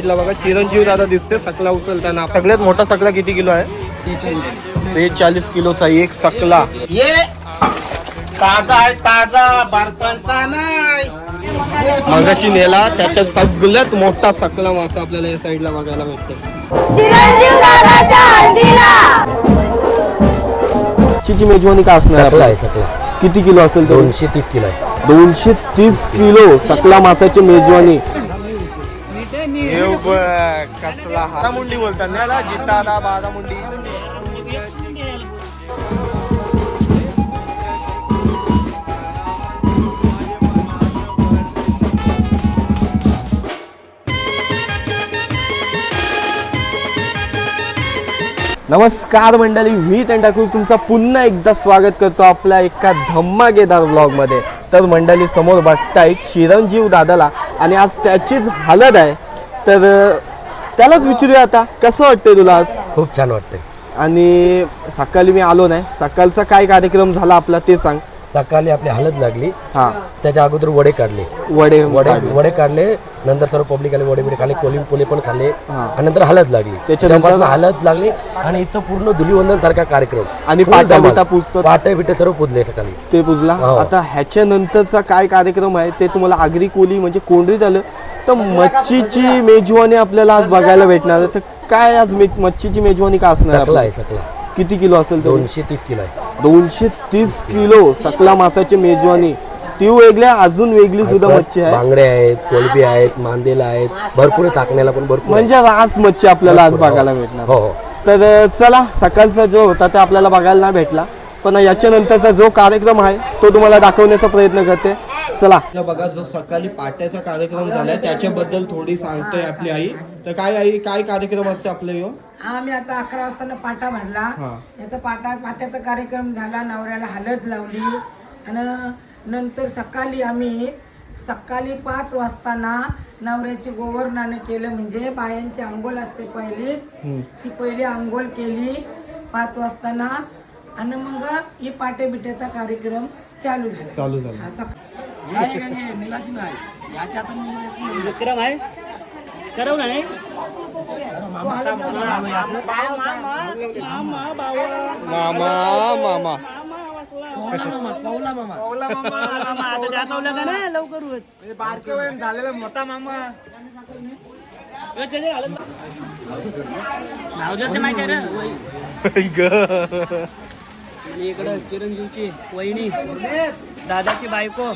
इथला बघा चिरंजीव दादा दिसते सकला उचलताना. सगळ्यात मोठा सकला किती किलो आहे? सेहेचाळीस किलोचा एक सकला. ये! ताजा आहे ताजा बर्फांचा नाही. मगाशी नेला त्याच्यात सगळ्यात मोठा सकला मासा आपल्याला या साईडला बघायला भेटतो चिरंजीव दादाच्या हंडीला ची मेजवानी का असणार सकला आहे? सकला किती किलो असेल दोनशे तीस किलो आहे. दोनशे तीस किलो सकला मासाची मेजवानी. कसला बारामुंडी बोलतात ना नमस्कार मंडळी मी ठाकूर तुमचं पुन्हा एकदा स्वागत करतो आपल्या एका धम्माकेदार ब्लॉगमध्ये तर मंडळी समोर बघताय चिरंजीव दादाला आणि आज त्याचीच हालत आहे. तर अं, त्यालाच विचारूया आता. कसं वाटतंय तुला आज? खूप छान वाटतंय. आणि सकाळी मी आलो नाही. सकाळचा काय कार्यक्रम झाला आपला ते सांग. सकाळी आपली हलत लागली. हा. त्याच्या अगोदर वडे काढले. वडे वडे काढले. वडे काढले. नंतर सर्व पब्लिक आले वडे बिडे खाल्ले कोलिंग पोले पण खाल्ले हा. आणि नंतर हलत लागली. त्याच्यानंतर- हलत लागली. आणि इथं पूर्ण धुलीवंदन सारखा कार्यक्रम. आणि पाटा. बिटा बिटे सर्व पुजले सकाळी. ते पुजला? हो. आता ह्याच्या नंतरचा काय कार्यक्रम आहे ते तुम्हाला आगरी कोली म्हणजे कोंडरीत आलं. तर मच्छीची मेजवानी आपल्याला आज बघायला भेटणार. आहे. तर काय आज मे- मच्छीची मेजवानी का असणार सकला आहे? सकला किती किलो असेल तो दोनशे तीस किलो आहे. दोनशे तीस किलो सकला मासाची मेजवानी. ती वेगळ्या अजून वेगळी सुद्धा मच्छी आहे. बांगडे आहेत कोलबी आहेत मांदेला आहेत. भरपूर आहे, चाकण्याला पण भरपूर आहे. म्हणजे रास मच्छी आपल्याला आज आहे. बघायला भेटणार. हो हो. तर अ, चला सकाळचा जो होता ते आपल्याला बघायला नाही भेटला. पण याच्यानंतरचा जो कार्यक्रम आहे तो तुम्हाला दाखवण्याचा प्रयत्न करते. चला. बघा जो सकाळी पाट्याचा कार्यक्रम झालाय त्याच्याबद्दल थोडी सांगते आपली आई. तर काय आई काय कार्यक्रम असते आपल्या यो? आम्ही आता अकरा वाजता पाटा भरला. हा. याचा पाटा पाट्याचा कार्यक्रम झाला नवऱ्याला हळद लावली. आणि नंतर सकाळी आम्ही सकाळी पाच वाजताना नवऱ्याची गोवर्णाने केलं म्हणजे बायांची आंघोळ असते पहिलीच. ती पहिली आंघोळ केली पाच वाजताना. आणि मग ही पाटे बिट्याचा कार्यक्रम चालू झाला. चालू झालं. हा, सक- विक्रम आहे? करव नाही? मामा मामा आता दाखवलं का ना लवकरच बारके वय झालेला मोठा मामा. माहिती आहे ना? वही. आणि इकडं चिरंजीवची वहिनी. दादाची बायको.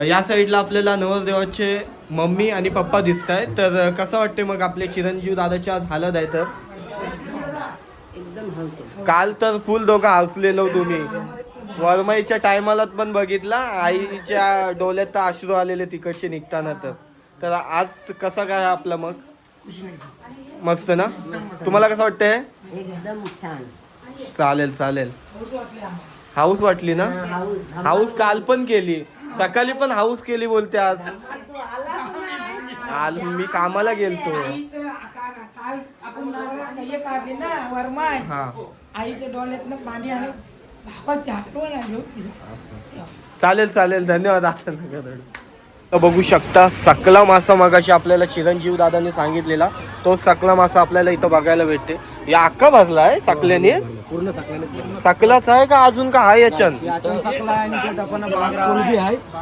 या साईडला आपल्याला नवरदेवाचे मम्मी आणि पप्पा दिसत आहेत तर कसं वाटते मग आपले चिरंजीव दादाची आज हालत आहे तर? काल तर फुल दोघं हसलेलो तुम्ही. वरमाईच्या टायमाला पण बघितला. आईच्या डोळ्यात तर अश्रू आलेले तिकडचे निघताना तर. तर आज कसा काय आपला मग? मस्त ना? तुम्हाला कसं वाटतंय? एकदम छान. चालेल चालेल. हाऊस वाटली ना? हाऊस. काल पण केली. सकाळी पण हाऊस केली बोलते आज. आल मी कामाला गेलतो. आपण हे काढली ना वरमाय आईच्या डोळ्यातनं पाणी आणि बाबाची आठवण आली होती चालेल चालेल. धन्यवाद आता नका रडू. तर बघू शकता सकला मासा मगाशी आपल्याला चिरंजीव दादांनी सांगितलेला तो सकला मासा आपल्याला इथं बघायला भेटते. या अक्का भाजला आहे सकल्याने पूर्ण सकल्याने सकलाच आहे का अजून का आहे याच्यान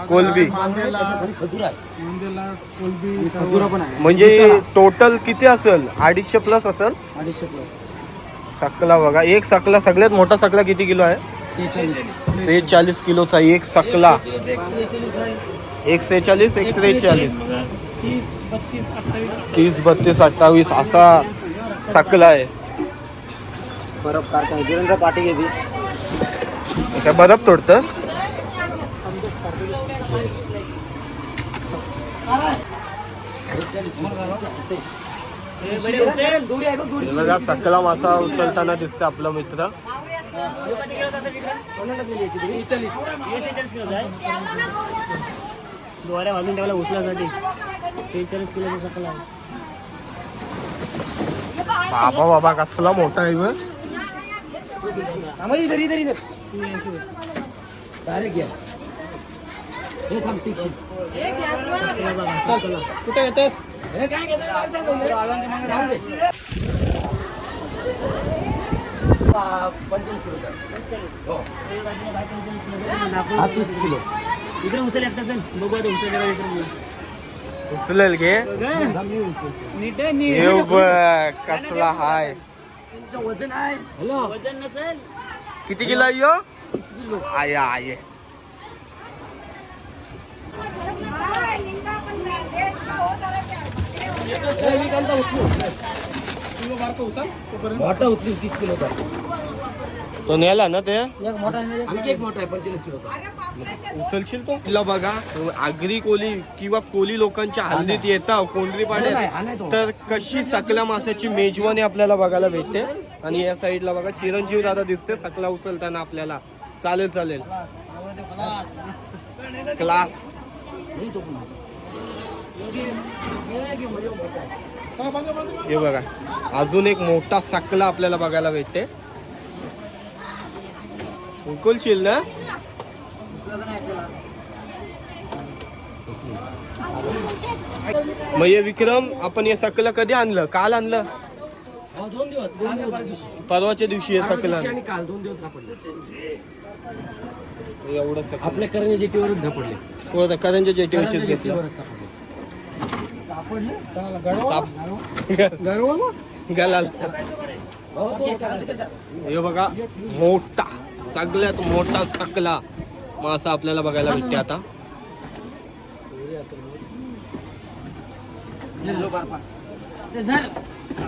कोलबी म्हणजे टोटल किती असेल? अडीचशे प्लस असेल? अडीचशे प्लस सकला बघा. एक सकला सगळ्यात मोठा सकला किती किलो आहे? सेहेचाळीस किलोचा एक सकला. एक सेहेचाळीस एक त्रेचाळीस. तीस बत्तीस अठ्ठावीस असा सकला आहे. बरफ कारखाना पाठी घेते काय बरफ तोडतस? सकला मासा उचलताना दिसतं आपला मित्र. दोऱ्या वाजून ठेवला उचलासाठी शेहेचाळीस किलोचा सकला बाबा बाबा कसला मोठा आहे बघ डायरेक्ट घ्या हे थांब टिकशी कुठे येतेस हा किलो इकडे उचल एकटा चल बघू आता उचल जरा इकडे. उचलेल घे नीट नीट. बघ कसला हाय वजन आहे हॅलो वजन नसेल किती किलो आहे यो आय आय मोठा उचली तीस किलोचा तो नेला ना ते? आणखी एक मोठा आहे पंचेचाळीस किलोचा उचलशील तो तिला बघा आगरी कोली किंवा कोली लोकांच्या हल्दीत येता कोंडरी नाही, हा नाही पाड्यात तो. तर कशी सकला मासाची मेजवानी आपल्याला बघायला भेटते? आणि या साईडला बघा चिरंजीव दादा दिसते सकला उचलताना आपल्याला. चालेल चालेल. क्लास हे बघा. अजून एक मोठा सकला आपल्याला बघायला भेटते. उकलशील ना? मग हे विक्रम आपण हे सकलं कधी आणलं? काल आणलं? दोन दिवस. परवाच्या दिवशी हे सकलं आणि काल दोन दिवस सापडले एवढं सकलं. आपल्या करंजा जेटीवरच सापडले हो, करंजा जेटीवरचीच करंजा घेतलं जेटीवरच सापडले साप गलाल हो, बघा मोठा सगळ्यात मोठा सकला मासा आपल्याला बघायला भेटते आता. धर.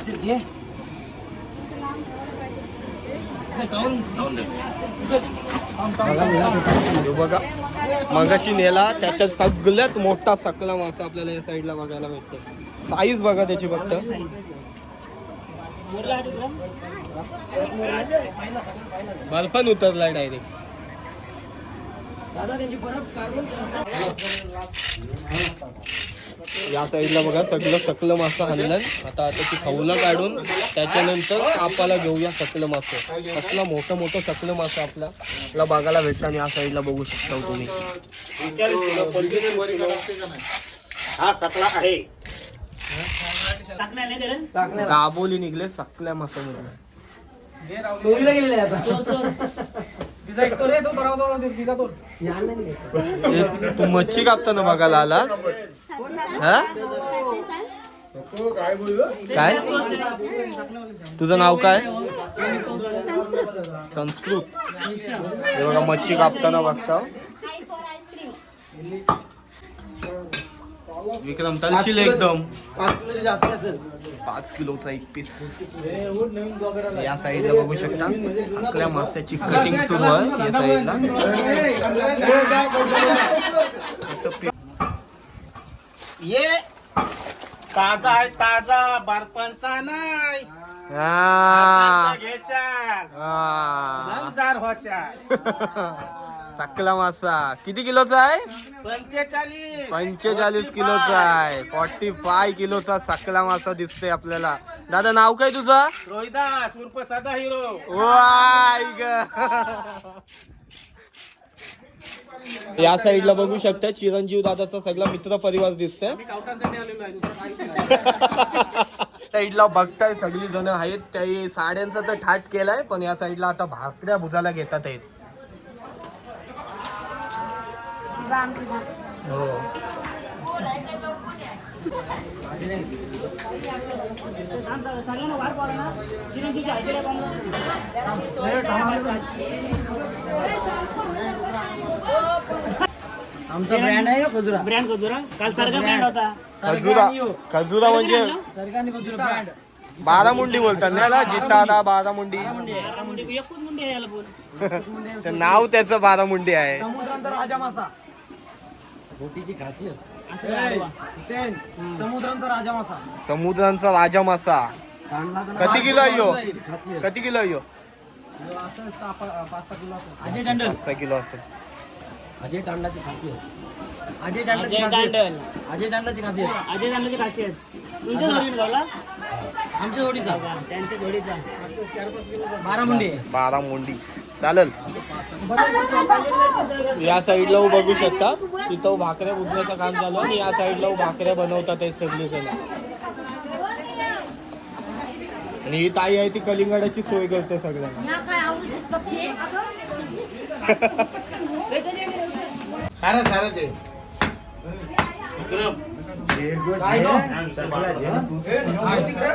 तेच घे. ते काढून- काढून दे. हे बघा. मगाशी नेला त्याच्यात सगळ्यात मोठा सकला मासा आपल्याला या साईडला बघायला भेटतो साईज बघा त्याची फक्त. बर्फान उतरलाय डायरेक्ट दादा त्यांची बरफ या साईडला बघा सगळं सकलं मासा आणलं आता आता ती खवलं काढून त्याच्यानंतर कापाला घेऊया सकलं मासं. कसला मोठं मोठं सकलं मासं आपल्याला बघायला भेटतं आणि या साईडला बघू शकता तुम्ही. हा सकला आहे. त्याला? दाबोली निघले सकल्या चोरीला गेलेले आता. हे तू मच्छी कापताना बघायला आलास हा? काय? तुझं नाव काय? संस्कृत. हे बघा मच्छी कापताना बघता. विक्रम तलशील एकदम. पाच किलो जास्त असेल. पाच किलोचा एक पीस या साईडला बघू शकता आपल्या मास्याची कटिंग सुरू आहे या साईडला ये ताजा आहे ताजा बारपांचा नाही हा. घेशाल हा. सकला मासा किती किलोचा आहे? पंचेचाळीस. पंचेचाळीस किलोचा आहे. फॉर्टी फाय किलोचा सकला मासा दिसतोय आपल्याला. दादा नाव काय तुझं? रोहिदास उर्फ सदा हिरो. वाय ग. या साईडला बघू शकता चिरंजीव दादाचा सगळा मित्र परिवार दिसतोय. साईडला बघताय सगळी जण आहेत. त्या साड्यांचा तर ठाट केलाय पण या साईडला आता भाकऱ्या भुजाला घेतात आहेत. हो. आमचा ब्रँड आहे हो, खजुरा. ब्रँड खजुरा. काल सरगा ब्रँड होता. खजुरा खजुरा म्हणजे सरकारने खजुरा ब्रँड बारामुंडी बोलतात ना याला? जिता आता बारामुंडी. मुंडी आहे, आता मुंडी एकूच मुंडी आहे याला बोल. ते नाव त्याचं बारामुंडी आहे. समुद्रांचा राजा मासा. बोटीची खासियत? समुद्रांचा राजा मासा. समुद्रांचा राजा मासा. तांडला तर किती किलो आहे ह्यो? खासियत किती किलो आहे ह्यो? ह्यो असं सहा पा- पाच सहा किलो असेल. अजय टंडन. पाच सहा किलो असेल. अजय तांडाची खासियत अजय दांडल अजय तांडाची खासियत अजय दांडलची खासियत तुमच्या जोडीने आमच्या जोडीचा. त्यांच्या जोडीचा. बारा मुंडे बारा मुंडी चालेल. या साईडला उ बघू शकता. तिथं भाकऱ्या बुजण्याचं काम चालू आहे. आणि या साईडला भाकऱ्या बनवतात हे सगळे जण. आणि ही ताई आहे ती कलिंगडाची सोय करते सगळ्यांना. सारा सारा ते.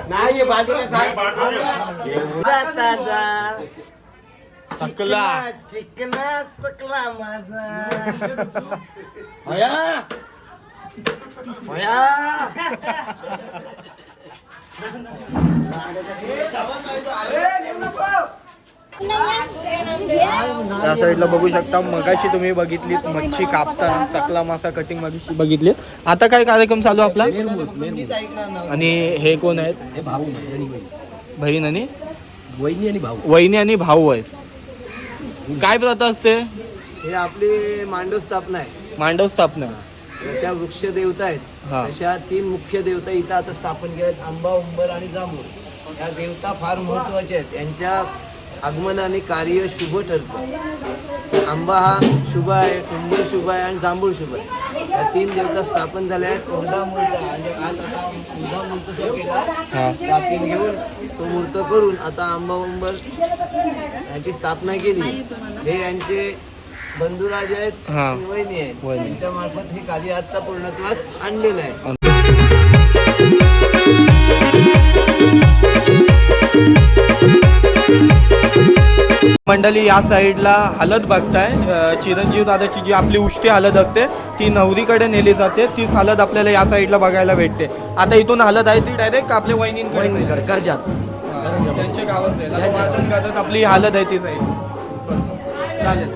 नाही बाजूला सकला चिकना सकला माझा त्या साईडला बघू शकता मगाशी तुम्ही बघितली मच्छी कापताना सकला मासा कटिंग मगाशी बघितली आता काय कार्यक्रम चालू आपला? आणि हे कोण आहेत? हे बहीण आणि? वहिनी आणि भाऊ. वहिनी आणि भाऊ आहेत. काय प्रथा असते? हे आपली मांडव स्थापना आहे. मांडव स्थापना. जशा वृक्ष देवता हा. आहेत तशा तीन मुख्य देवता इथं आता स्थापन केल्या आहेत आंबा उंबर आणि जांभूळ. या देवता फार महत्त्वाच्या आहेत. यांच्या आगमनाने कार्य शुभ ठरतं. आंबा हा शुभ आहे उंबर शुभ आहे आणि जांभूळ शुभ आहे. या तीन देवता स्थापन झाल्या आहेत. उर्धा मूर्त आणि आज आता उर्धा मूर्त केला. घेऊन तो मूर्त करून आता आंबा उंबर यांची स्थापना केली. हे यांचे बंधुराज आहेत वहिनी आहेत. त्यांच्या मार्फत हे कार्य आता पूर्णत्वास आणलेलं आहे. मंडळी या साईडला हलद बघताय. चिरंजीव दादाची जी आपली उष्टी हलद असते ती नवरीकडे नेली जाते. तीच हलद आपल्याला या साईडला बघायला भेटते. आता इथून हलद आहे ती डायरेक्ट आपल्या वहिनींकडे हा, त्यांच्या गावात जाईल. गाजत आपली हालत आहे ती जाईल चालेल.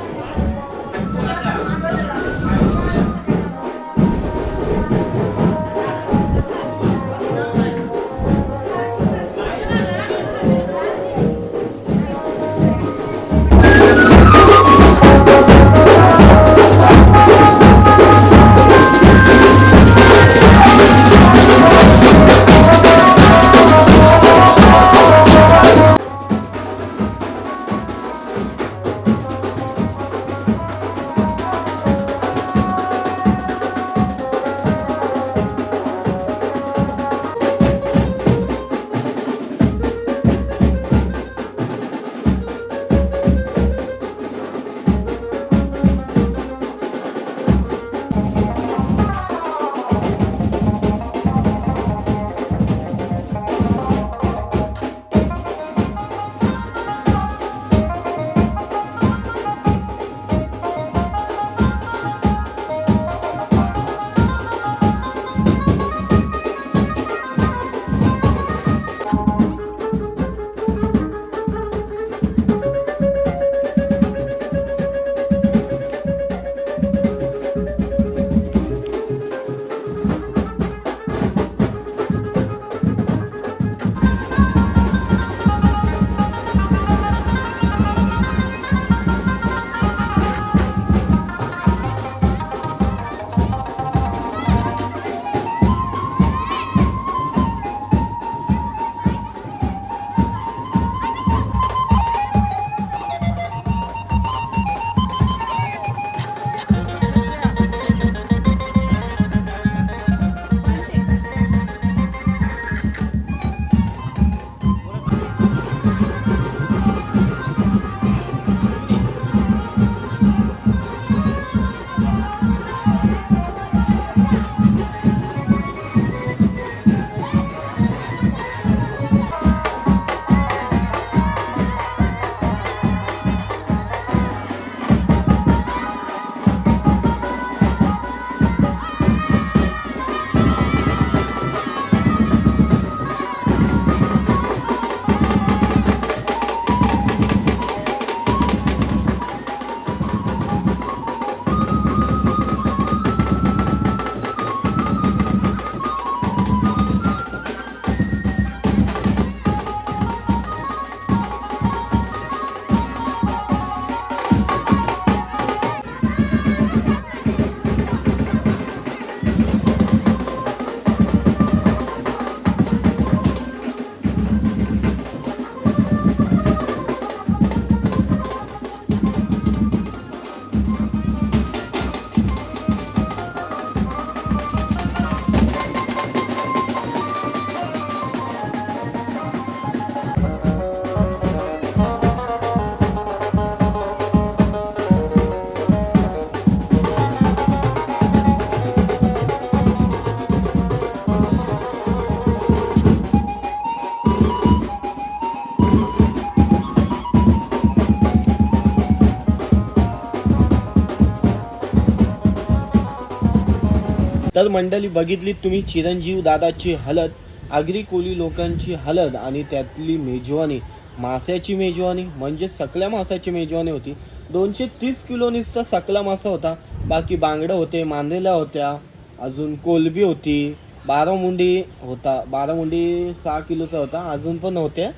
तर मंडळी बघितली तुम्ही चिरंजीव दादाची हलत आगरी कोली लोकांची हलत आणि त्यातली मेजवानी. मास्याची मेजवानी म्हणजे सकल्या मासाची मेजवानी होती. दोनशे तीस किलो नुसता सकला मासा होता. बाकी बांगडं होते मांदेल्या होत्या अजून कोलबी होती. बारामुंडी होता बारामुंडी सहा किलोचा होता अजून पण होत्या.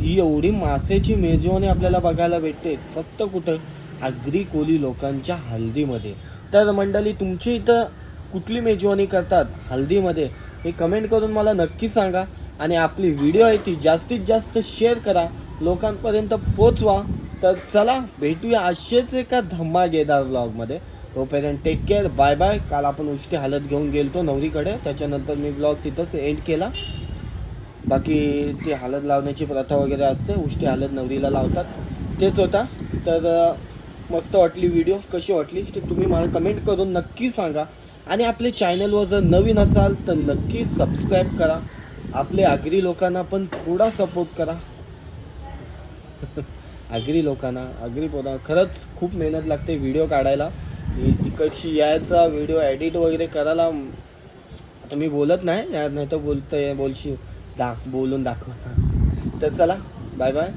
ही एवढी मासेची मेजवानी आपल्याला बघायला भेटते. फक्त कुठं? आगरी कोली लोकांच्या हल्दीमध्ये. तर मंडळी तुमची इथं कुठली मेजवानी करतात हल्दीमध्ये हे कमेंट करून मला नक्की सांगा. आणि आपली व्हिडिओ आहे ती जास्तीत जास्त शेअर करा. लोकांपर्यंत पोचवा तर चला भेटूया असेच एका धम्मागेदार ब्लॉगमध्ये तोपर्यंत टेक केअर बाय बाय काल आपण उष्टी हालत घेऊन गेलतो नवरीकडे. त्याच्यानंतर मी ब्लॉग तिथंच एंड केला. बाकी ती हालत लावण्याची प्रथा वगैरे असते. उष्टी हालत नवरीला लावतात. तेच होता. तर मस्त वाटली व्हिडिओ कशी वाटली ते तुम्ही मला कमेंट करून नक्की सांगा. आणि आपले चॅनलवर जर नवीन असाल तर नक्की सबस्क्राईब करा. आपले आगरी लोकांना पण थोडा सपोर्ट करा. आगरी लोकांना आगरी पोदा खरंच खूप मेहनत लागते व्हिडिओ काढायला. मी तिकडशी यायचा व्हिडिओ एडिट वगैरे करायला. आता मी बोलत नाही नाही तर बोलतोय बोलशी दाख बोलून दाखव. तर चला बाय बाय